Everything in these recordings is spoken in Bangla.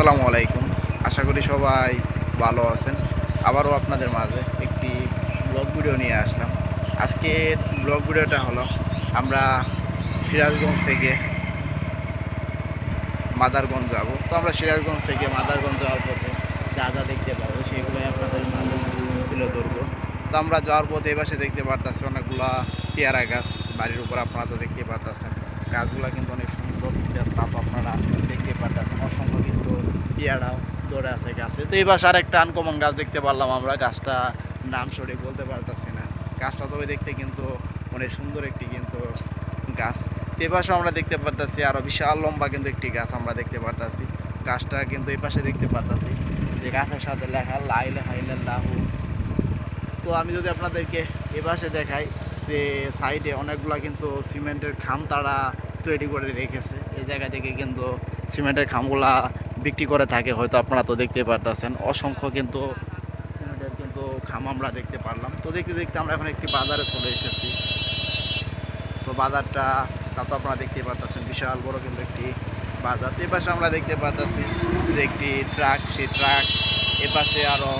আসসালামু আলাইকুম। আশা করি সবাই ভালো আছেন। আবারও আপনাদের মাঝে একটি ব্লগ ভিডিও নিয়ে আসলাম। আজকের ব্লগ ভিডিওটা হলো, আমরা সিরাজগঞ্জ থেকে মাদারগঞ্জ যাব। তো আমরা সিরাজগঞ্জ থেকে মাদারগঞ্জ যাওয়ার পথে যা যা দেখতে পাবো, সেগুলোই আপনাদের মাঝে তুলে ধরবো। তো আমরা যাওয়ার পথে এপাশে দেখতে পারতেছি অনেকগুলা পেয়ারা গাছ। বাড়ির উপর আপনারা তো দেখতে পারতেছেন। গাছগুলো কিন্তু অনেক সুন্দর তা তো আপনারা দেখতে পারতেছেন। পেয়ারা ধরে আছে গাছে। তো পাশে আর একটা আনকমন গাছ দেখতে পারলাম আমরা। গাছটা নাম সঠিক বলতে পারতেছি না। গাছটা তবে দেখতে কিন্তু অনেক সুন্দর একটি কিন্তু গাছ। তো এই পাশে আমরা দেখতে পারতেছি আরও বিশাল লম্বা কিন্তু একটি গাছ আমরা দেখতে পারতেছি। গাছটা কিন্তু এই পাশে দেখতে পারতেছি যে গাছের সাথে লেখা লাইলে হাইলে লাহু তো আমি যদি আপনাদেরকে এ পাশে দেখাই যে সাইডে অনেকগুলা কিন্তু সিমেন্টের খাম তারা তৈরি করে রেখেছে। এই জায়গা থেকে কিন্তু সিমেন্টের খামগুলা বিক্রি করে থাকে, হয়তো আপনারা তো দেখতে পারতেছেন। অসংখ্য কিন্তু সিমেন্টের কিন্তু খাম আমরা দেখতে পারলাম। তো দেখতে দেখতে আমরা এখন একটি বাজারে চলে এসেছি। তো বাজারটা, তা তো আপনারা দেখতে পারতেছেন, বিশাল বড় কিন্তু একটি বাজার। তো এপাশে আমরা দেখতে পারতেছি যে একটি ট্রাক, সেই ট্রাক এপাশে আরও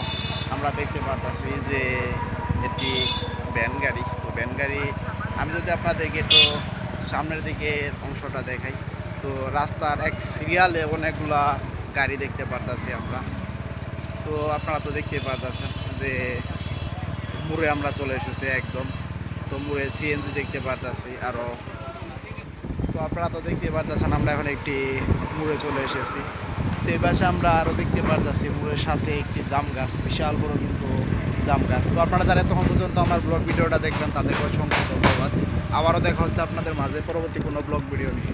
আমরা দেখতে পারতেছি যে একটি ভ্যান গাড়ি। তো ভ্যান গাড়ি, আমি যদি আপনাদেরকে একটু সামনের দিকে অংশটা দেখাই, তো রাস্তার এক সিরিয়ালে অনেকগুলা গাড়ি দেখতে পারতেছি আমরা। তো আপনারা তো দেখতে পারতেছেন যে মুড়ে আমরা চলে এসেছি একদম। তো মুড়ে সিএনজি দেখতে পারতেছি আরও তো আপনারা তো দেখতে পারতেছেন আমরা এখন একটি মুড়ে চলে এসেছি। তো এই আমরা আরও দেখতে পারতেছি মুড়ের সাথে একটি জাম গাছ, বিশাল বড় কিন্তু জাম গাছ। তো আপনারা যারা তখন পর্যন্ত আমার ব্লগ ভিডিওটা দেখবেন তাদেরকে অসংখ্য ধন্যবাদ। আবারও দেখা হচ্ছে আপনাদের মাঝে, পরবর্তী কোনো ব্লগ ভিডিও নিয়ে।